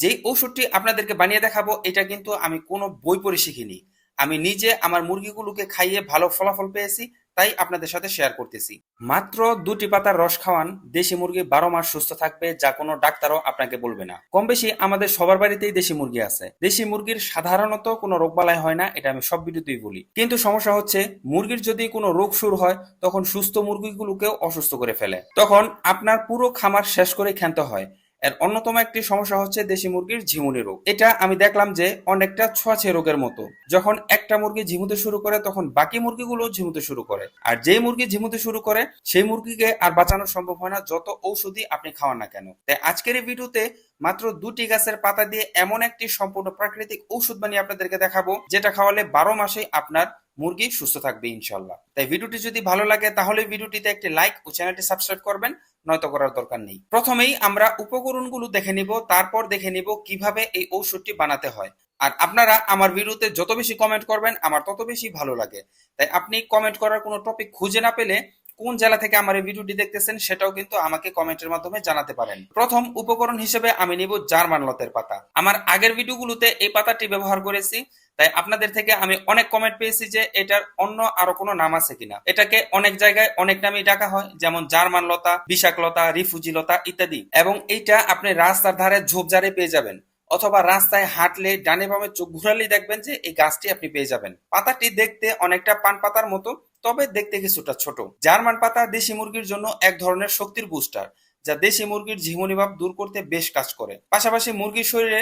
যেই ওষুধটি আপনাদেরকে বানিয়ে দেখাবো, এটা কিন্তু আমি কোনো বই পড়ে শিখিনি। আমি নিজে আমার মুরগিগুলোকে খাইয়ে ভালো ফলাফল পেয়েছি, তাই আপনাদের সাথে শেয়ার করতেছি। মাত্র দুটি পাতার রস খাওয়ান, দেশি মুরগি বারো মাস সুস্থ থাকবে যা কোনো ডাক্তারও আপনাকে বলবে না। কম বেশি আমাদের সবার বাড়িতেই দেশি মুরগি আছে। দেশি মুরগির সাধারণত কোনো রোগবালাই হয় না, এটা আমি সব ভিডিওতেই বলি। কিন্তু সমস্যা হচ্ছে, মুরগির যদি কোনো রোগ শুরু হয়, তখন সুস্থ মুরগিগুলোকেও অসুস্থ করে ফেলে। তখন আপনার পুরো খামার শেষ করে ক্ষান্ত হয়। এর অন্যতম একটি সমস্যা হচ্ছে দেশি মুরগির ঝিমুনি রোগ। এটা আমি দেখলাম যে অনেকটা ছোঁয়াছে রোগের মতো। যখন একটা মুরগি ঝিমুতে শুরু করে, তখন বাকি মুরগিগুলো ঝিমুতে শুরু করে। আর যেই মুরগি ঝিমুতে শুরু করে, সেই মুরগিকে আর বাঁচানো সম্ভব হয় না, যত ঔষধি আপনি খাওয়ান না কেন। তাই আজকের এই ভিডিওতে মাত্র দুটি গাছের পাতা দিয়ে এমন একটি সম্পূর্ণ প্রাকৃতিক ঔষধ বানিয়ে আপনাদেরকে দেখাবো, যেটা খাওয়ালে বারো মাসে আপনার মুরগি সুস্থ থাকবে ইনশাল্লাহ। তাই ভিডিওটি যদি ভালো লাগে, তাহলে ভিডিওটিতে একটি লাইক ও চ্যানেলটি সাবস্ক্রাইব করবেন। নয়তো করার দরকার নেই। প্রথমেই আমরা উপকরণগুলো দেখে নিব, তারপর দেখে নিব কীভাবে এই ঔষধটি বানাতে হয়। আর আপনারা আমার ভিডিওতে যত বেশি কমেন্ট করবেন, আমার তত বেশি ভালো লাগে। তাই আপনি কমেন্ট করার কোনো টপিক খুঁজে না পেলে কোন জেলা থেকে আমার এই ভিডিওটি দেখতেছেন সেটাও কিন্তু আমাকে কমেন্টের মাধ্যমে জানাতে পারেন। প্রথম উপকরণ হিসেবে আমি নিব জার্মান লতের পাতা। আমার আগের ভিডিওগুলোতে এই পাতাটি ব্যবহার করেছি, তাই আপনাদের থেকে আমি অনেক কমেন্ট পেয়েছি যে এটার অন্য আরও কোনো নাম আছে কিনা। এটাকে অনেক জায়গায় অনেক নামে ডাকা হয়, যেমন জার্মান লতা, বিশাক লতা, রিফুজি লতা ইত্যাদি। এবং এইটা আপনি রাস্তার ধারে ঝোপঝাড়ে পেয়ে যাবেন, অথবা রাস্তায় হাঁটলে, ডানে বামে চোখ ঘুরালেই দেখবেন যে এই গাছটি আপনি পেয়ে যাবেন। পাতাটি দেখতে অনেকটা পান পাতার মতো তবে দেখতে কিছুটা ছোট। জার্মান পাতা দেশি মুরগির জন্য এক ধরনের শক্তির বুস্টার যা দেশি মুরগির ঝিমুনি ভাব দূর করতে বেশ কাজ করে। পাশাপাশি মুরগির শরীরে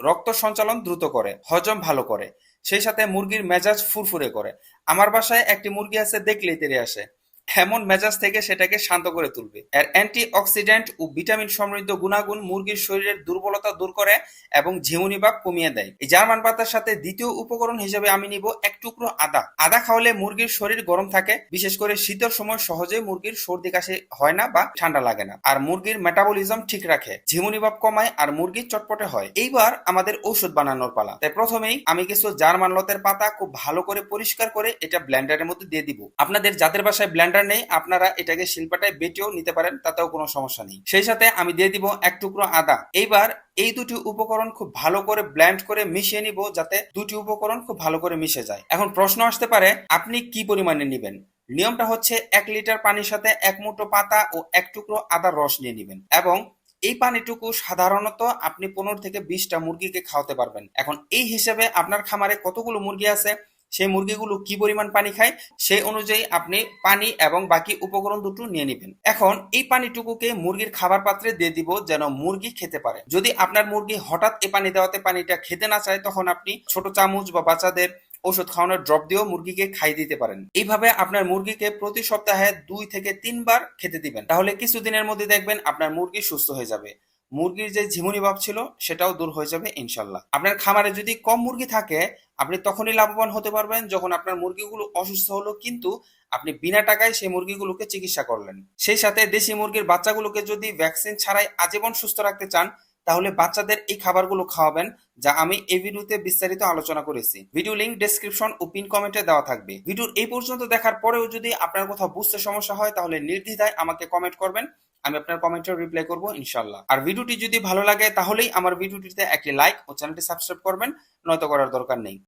রক্ত সঞ্চালন দ্রুত করে, হজম ভালো করে। সেই সাথে মুরগির মেজাজ ফুরফুরে করে। আমার বাসায় একটি মুরগি আছে, দেখলেই তেরে আসে। এমন মেজাজ থেকে সেটাকে শান্ত করে তুলবে। এর অ্যান্টি অক্সিডেন্ট ও ভিটামিন সমৃদ্ধ গুণাগুণ মুরগির শরীরের দুর্বলতা দূর করে এবং ঝিমুনি ভাব কমিয়ে দেয়। এই জার্মান পাতার সাথে দ্বিতীয় উপকরণ হিসেবে আমি নিব এক টুকরো আদা। আদা খাওয়ালে মুরগির শরীর গরম থাকে, বিশেষ করে শীতের সময় সহজে মুরগির সর্দি কাশি হয় না বা ঠান্ডা লাগে না। আর মুরগির মেটাবলিজম ঠিক রাখে, ঝিমুনি ভাব কমায় আর মুরগি চটপটে হয়। এইবার আমাদের ঔষধ বানানোর পালা। তাই প্রথমেই আমি কিছু জার্মান লতের পাতা খুব ভালো করে পরিষ্কার করে এটা ব্লেন্ডারের মধ্যে দিয়ে দিব। আপনাদের যাদের বাসায় ব্লেন্ডার নেই, আপনারা এটাকে শিল্পাটায় বেটেও নিতে পারেন, তাতেও কোনো সমস্যা নেই। সেই সাথে আমি দিয়ে দিব এক টুকরো আদা। এইবার এই দুটি উপকরণ খুব ভালো করে ব্লেন্ড করে মিশিয়ে নিব যাতে দুটি উপকরণ খুব ভালো করে মিশে যায়। এখন প্রশ্ন আসতে পারে, আপনি কি পরিমাণে নেবেন? নিয়মটা হচ্ছে এক লিটার পানির সাথে এক মুঠো পাতা ও এক টুকরো আদার রস নিয়ে নেবেন এবং এই পানিটুকু সাধারণত আপনি পনেরো থেকে বিশটা মুরগিকে খাওয়াতে পারবেন। এখন এই হিসেবে আপনার খামারে কতগুলো মুরগি আছে? সেই মুরগিগুলো কি পরিমাণ পানি খায় সেই অনুযায়ী আপনি পানি এবং বাকি উপকরণ দুটো নিয়ে নেবেন। এখন এই পানিটুকুকে মুরগির খাবার পাত্রে দিয়ে দিব যেন মুরগি খেতে পারে। যদি আপনার মুরগি হঠাৎ এই পানি দেওয়াতে পানিটা খেতে না চায়, তখন আপনি ছোট চামচ বা বাচ্চাদের ওষুধ খাওয়ানোর ড্রপ দিয়েও মুরগিকে খাই দিতে পারেন। এইভাবে আপনার মুরগিকে প্রতি সপ্তাহে দুই থেকে তিনবার খেতে দিবেন। তাহলে কিছুদিনের মধ্যে দেখবেন আপনার মুরগি সুস্থ হয়ে যাবে। মুরগির যে ঝিমুনি ভাব ছিল, সেটাও দূর হয়ে যাবে ইনশাল্লাহ। আপনার খামারে যদি কম মুরগি থাকে, আপনি তখনই লাভবান হতে পারবেন যখন আপনার মুরগিগুলো অসুস্থ হলো, কিন্তু আপনি বিনা টাকায় সেই মুরগিগুলোকে চিকিৎসা করলেন। সেই সাথে দেশি মুরগির বাচ্চাগুলোকে যদি ভ্যাকসিন ছাড়াই আজীবন সুস্থ রাখতে চান তাহলে বাচ্চাদের এই খাবারগুলো খাওয়াবেন, যা আমি এই ভিডিওতে বিস্তারিত আলোচনা করেছি। ভিডিও লিঙ্ক ডেসক্রিপশন ও পিন কমেন্টে দেওয়া থাকবে। ভিডিওর এই পর্যন্ত দেখার পরেও যদি আপনার কোথাও বুঝতে সমস্যা হয়, তাহলে নির্দ্বিধায় আমাকে কমেন্ট করবেন, আমি আপনার কমেন্টের রিপ্লাই করব ইনশাল্লাহ আর ভিডিওটি যদি ভালো লাগে, তাহলেই আমার ভিডিওটিতে একটি লাইক ও চ্যানেলটি সাবস্ক্রাইব করবেন, নয়তো করার দরকার নেই।